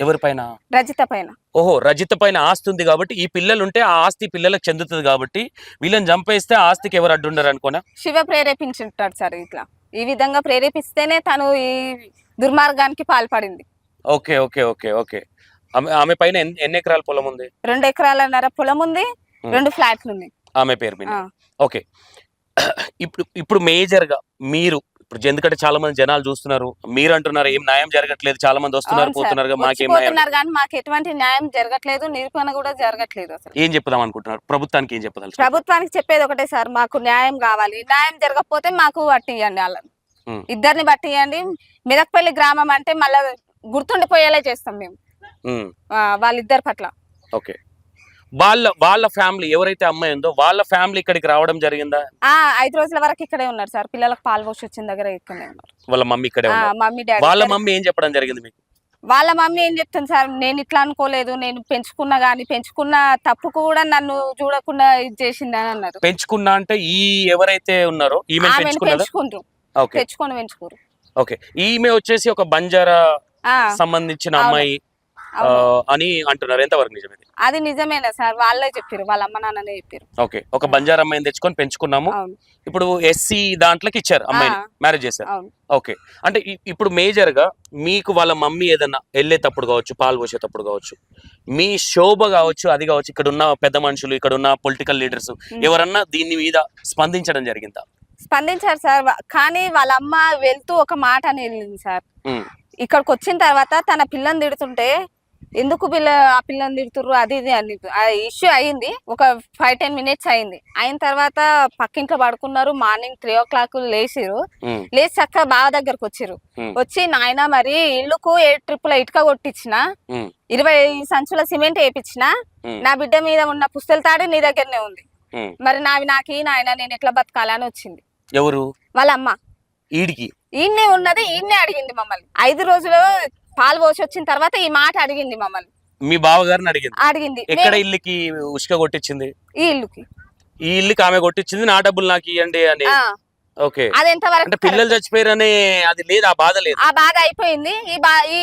ఎవరిపైన? రజిత పైన. ఓహో రజిత పైన ఆస్తి ఉంది కాబట్టి ఈ పిల్లలు ఉంటే ఆ ఆస్తి పిల్లలకు చెందుతుంది కాబట్టి వీళ్ళని చంపేస్తే ఆ ఆస్తికి ఎవరు అడ్డుండరు అనుకోనా శివ ప్రేరేపించుంటాడు సార్ ఇట్లా. ఈ విధంగా ప్రేరేపిస్తేనే తను ఈ దుర్మార్గానికి పాల్పడింది. Okay okay okay okay. ఆమె ఆమె పైన ఎన్ని ఎన్ని ఎకరాల పొలం ఉంది? రెండు ఎకరాలన్నర పొలం ఉంది. రెండు ఫ్లాట్లు ఉన్నాయి. ఆమె పేరు మీద. ఆ. ఓకే. ఇప్పుడు ఇప్పుడు మేజర్గా మీరు ఇప్పుడు ఎందుకంటే చాలా మంది జనాలు చూస్తున్నారు మీరు అంటున్నారు ఏం న్యాయం జరగట్లేదు చాలా మంది వస్తున్నారు. పోతున్నారు మాకేం న్యాయం కానీ మాకు ఎటువంటి న్యాయం జరగట్లేదు నిరూపణ కూడా జరగట్లేదు అసలు. ఏం చెప్పుదాం అనుకుంటున్నారు? ప్రభుత్వానికి ఏం చెప్పదలుచు ప్రభుత్వానికి చెప్పేది ఒకటే సార్ మాకు న్యాయం కావాలి. న్యాయం జరగకపోతే మాకు బట్టి ఇవ్వండి వాళ్ళని. ఇద్దరిని బట్టి ఇవ్వండి మెదక్పల్లి గ్రామం అంటే మళ్ళా గుర్తుండిపోయేలా చేస్తాం మేము. వాళ్ళిద్దరి పట్ల. ఓకే. వాళ్ళ వాళ్ళ ఫ్యామిలీ ఎవరైతే అమ్మాయి ఉందో వాళ్ళ ఫ్యామిలీ ఇక్కడికి రావడం జరిగిందా? ఆ ఐదు రోజుల వరకు ఇక్కడే ఉన్నారు సార్. పిల్లలకు పాలు పోసి వచ్చిన దగ్గర ఇక్కడే ఉన్నారు. వాళ్ళ మమ్మీ ఇక్కడే ఆ, ఉన్నారు. మమ్మీ డాడీ వాళ్ళ మమ్మీ ఏం చెప్పడం జరిగింది మీకు? వాళ్ళ మమ్మీ ఏం చెప్తుంది సార్? నేను ఇట్లా అనుకోలేదు. నేను పెంచుకున్నా గానీ పెంచుకున్న తప్పుకు కూడా నన్ను చూడకుండా ఇది చేసింది అని అన్నారు. పెంచుకున్నా అంటే ఈ ఎవరైతే ఉన్నారో ఈమె ఆమెను పెంచుకున్నదా? పెంచుకుంటారు ఓకే. తెచ్చుకొని పెంచుకోరు ఓకే. ఈమె వచ్చేసి ఒక బంజారా ఆ, సంబంధించిన అవును. అమ్మాయి. అని అంటున్నారు. ఎంతవరకు నిజం ఇది అది నిజమేనా సార్. వాళ్ళే చెప్పారు వాళ్ళ అమ్మ నాన్ననే చెప్పారు ఓకే. ఒక బంజారా అమ్మాయిని తెచ్చుకొని పెంచుకున్నాము. ఇప్పుడు ఎస్సీ దాంట్లోకి ఇచ్చారు అమ్మాయిని. మ్యారేజ్ చేశారు. ఓకే. అంటే ఇప్పుడు మేజర్గా మీకు వాళ్ళ మమ్మీ ఏదన్నా వెళ్ళేటప్పుడు కావచ్చు పాలు పోసేటప్పుడు కావచ్చు మీ శోభ కావచ్చు అది కావచ్చు ఇక్కడ ఉన్న పెద్ద మనుషులు ఇక్కడ ఉన్న పొలిటికల్ లీడర్స్ ఎవరన్నా దీని మీద స్పందించడం జరిగిందా? స్పందించారు సార్. కానీ వాళ్ళ అమ్మ వెళ్తూ ఒక మాట అని వెళ్ళింది సార్. ఇక్కడికి వచ్చిన తర్వాత తన పిల్లని తిడుతుంటే ఎందుకు పిల్ల ఆ పిల్లని తిడుతుర్రు? అది ఇది అని ఆ ఇష్యూ అయింది. ఒక ఫైవ్ టెన్ మినిట్స్ అయింది. అయిన తర్వాత పక్కింట్లో పడుకున్నారు. మార్నింగ్ త్రీ ఓ క్లాక్ లేచిరు లేచి చక్కగా బావ దగ్గరకు వచ్చిరు వచ్చి నాయన మరి ఇల్లుకు ఏ ట్రిప్పుల ఇటుక కొట్టించిన ఇరవై సంచుల సిమెంట్ వేయించిన నా బిడ్డ మీద ఉన్న పుస్తల తాడు నీ దగ్గరనే ఉంది. మరి నావి నాకి నాయన నేను ఎట్లా బతకాలని వచ్చింది. ఎవరు? వాళ్ళ అమ్మ. ఈడికి? ఈయన్నే ఉన్నది ఈయన్నే అడిగింది మమ్మల్ని. ఐదు రోజులు పాలు పోసి వచ్చిన తర్వాత ఈ మాట అడిగింది మమ్మల్ని. మీ బావగారిని అడిగింది. అడిగింది. ఎక్కడ ఇల్లుకి ఉసుక కొట్టించింది? ఈ ఇల్లుకి. ఈ ఇల్లుకి ఆమె కొట్టించింది నా డబ్బులు నాకు ఇవ్వండి అని. ఓకే. అది ఎంత అంటే వరకు పిల్లలు చచ్చిపోయారనే అది లేదు ఆ బాధ లేదు. ఆ బాధ అయిపోయింది. ఈ బా ఈ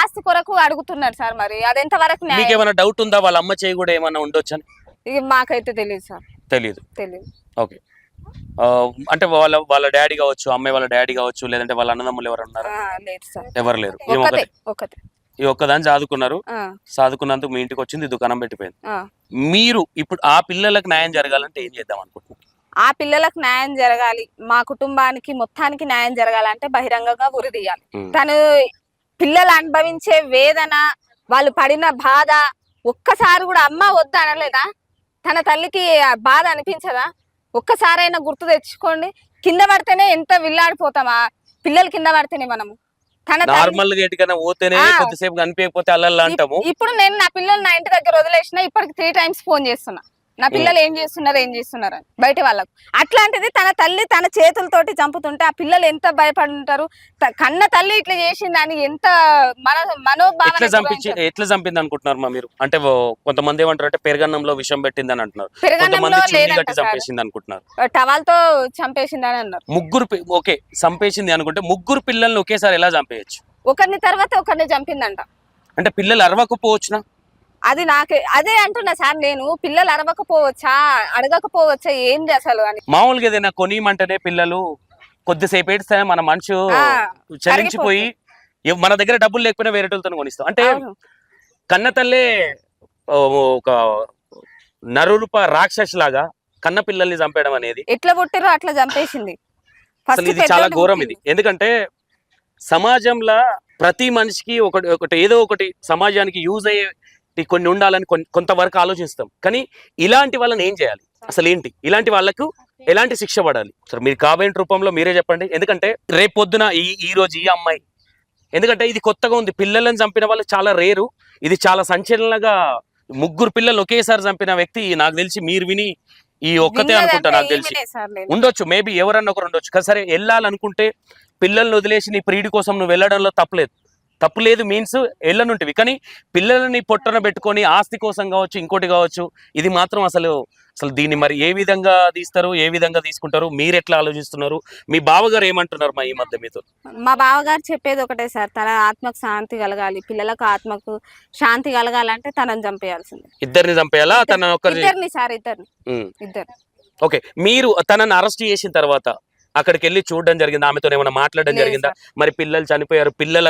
ఆస్తి కొరకు అడుగుతున్నారు సార్ మరి. అది ఎంత వరకు? మీకు ఏమైనా డౌట్ ఉందా? వాళ్ళ అమ్మ చేయి కూడా ఏమైనా ఉండొచ్చు అని మాకైతే తెలియదు సార్. తెలియదు తెలియదు ఓకే. అంటే వాళ్ళ వాళ్ళ డాడీ కావచ్చు అమ్మాయి వాళ్ళ డాడీ కావచ్చు లేదంటే వాళ్ళ అన్నదమ్ములు ఎవరు ఉన్నారు? ఆ, లేదు సార్. ఎవరు లేరు. ఈ ఒకటే ఒక్కదాన్ని చదువుకున్నారు ఆ, చదువుకున్నందుకు మీ ఇంటికి వచ్చింది దుకాణం పెట్టిపోయింది. మీరు ఇప్పుడు ఆ పిల్లలకు న్యాయం జరగాలంటే ఏం చేద్దాం అనుకుంటున్నారు? ఆ పిల్లలకు న్యాయం జరగాలి. మా కుటుంబానికి మొత్తానికి న్యాయం జరగాలంటే బహిరంగంగా ఉరి తీయాలి. ఉమ్. తను పిల్లలు అనుభవించే వేదన వాళ్ళు పడిన బాధ ఒక్కసారి కూడా అమ్మ వద్దు అనలేదా? తన తల్లికి బాధ అనిపించదా? ఒక్కసారైనా గుర్తు తెచ్చుకోండి. కింద పడితేనే ఎంత విల్లాడిపోతామా పిల్లలు కింద పడితేనే మనము. తన తల్లి- నార్మల్గా ఎటుకైనా పోతేనే ఆ. కొద్దిసేపు కనిపించకపోతే అల్లల్లా అంటాము. ఇప్పుడు నేను నా పిల్లలు నా ఇంటి దగ్గర వదిలేసిన ఇప్పటికి త్రీ టైమ్స్ ఫోన్ చేస్తున్నా. నా పిల్లలు ఏం చేస్తున్నారు ఏం చేస్తున్నారు అని. బయట వాళ్ళకు. అట్లాంటిది తన తల్లి తన చేతులతోటి చంపుతుంటే ఆ పిల్లలు ఎంత భయపడి ఉంటారు త- కన్న తల్లి ఇట్లా చేసిందని ఎంత మన మనోభావన ఎట్లా చంపింది అనుకుంటున్నారు మా మీరు? అంటే కొంతమంది ఏమంటారు అంటే పెరగన్నంలో విషం పెట్టింది అని అంటున్నారు చున్నీ లేదంట కట్టి సార్. చంపేసింది అనుకుంటున్నారు చంపేసిందని అన్నారు. ముగ్గురు ఓకే చంపేసింది అనుకుంటే ముగ్గురు పిల్లల్ని ఒకేసారి ఎలా చంపేయచ్చు? ఒకరిని తర్వాత ఒకరిని చంపిందంట. అంటే పిల్లలు అరవకపోవచ్చునా? అది నాకు అదే అంటున్నా సార్ నేను పిల్లలు అరవకపోవచ్చా? అడగకపోవచ్చా? ఏంది అసలు అని. మామూలుగా ఏదైనా కొనియమంటేనే పిల్లలు కొద్దిసేపు ఏడిస్తే మన మనసు ఆ, చలించిపోయి మన దగ్గర డబ్బులు లేకపోయినా వేరేటోళ్ళతో కొనిస్తాం. అంటే. కన్న తల్లే ఒక నరురూప రాక్షస్ లాగా కన్న పిల్లల్ని చంపేయడం అనేది ఎట్లా పుట్టిరో అట్లా చంపేసింది. ఇది చాలా ఘోరం ఇది. ఎందుకంటే సమాజంలో ప్రతి మనిషికి ఒకటి ఒకటి ఏదో ఒకటి సమాజానికి యూజ్ అయ్యే కొన్ని ఉండాలని కొంతవరకు ఆలోచిస్తాం. కానీ ఇలాంటి వాళ్ళని ఏం చేయాలి? అసలు ఏంటి ఇలాంటి వాళ్ళకు ఎలాంటి శిక్ష పడాలి? సరే మీరు కామెంట్ రూపంలో మీరే చెప్పండి. ఎందుకంటే రేపు పొద్దున ఈ ఈ రోజు ఈ అమ్మాయి. ఎందుకంటే ఇది కొత్తగా ఉంది. పిల్లలను చంపిన వాళ్ళు చాలా రేరు. ఇది చాలా సంచలనంగా ముగ్గురు పిల్లలు ఒకేసారి చంపిన వ్యక్తి నాకు తెలిసి మీరు విని ఈ ఒక్కతే అనుకుంటా నాకు తెలిసి. ఉండొచ్చు. మేబీ ఎవరన్నా ఒకరు ఉండొచ్చు. కానీ సరే వెళ్ళాలనుకుంటే పిల్లల్ని వదిలేసి నీ ప్రీడి కోసం నువ్వు వెళ్ళడంలో తప్పలేదు తప్పు లేదు మీన్స్ ఎల్లనుంటివి కానీ పిల్లలని పొట్టన పెట్టుకొని ఆస్తి కోసం కావచ్చు ఇంకోటి కావచ్చు ఇది మాత్రం అసలు అసలు దీన్ని మరి ఏ విధంగా తీస్తారు ఏ విధంగా తీసుకుంటారు మీరు ఎట్లా ఆలోచిస్తున్నారు? మీ బావగారు ఏమంటున్నారు మా ఈ మధ్య మీతో? మా బావగారు చెప్పేది ఒకటే సార్ తన ఆత్మకు శాంతి కలగాలి. పిల్లలకు ఆత్మకు శాంతి కలగాలంటే తనని చంపేయాల్సిందే. ఇద్దరిని చంపేయాలా? తన ఇద్దరిని సార్ ఇద్దరిని. ఇద్దరు ఓకే మీరు తనని అరెస్ట్ చేసిన తర్వాత అక్కడికి వెళ్ళి చూడడం జరిగింది? ఆమెతో ఏమైనా మాట్లాడడం జరిగిందా? మరి పిల్లలు చనిపోయారు పిల్లల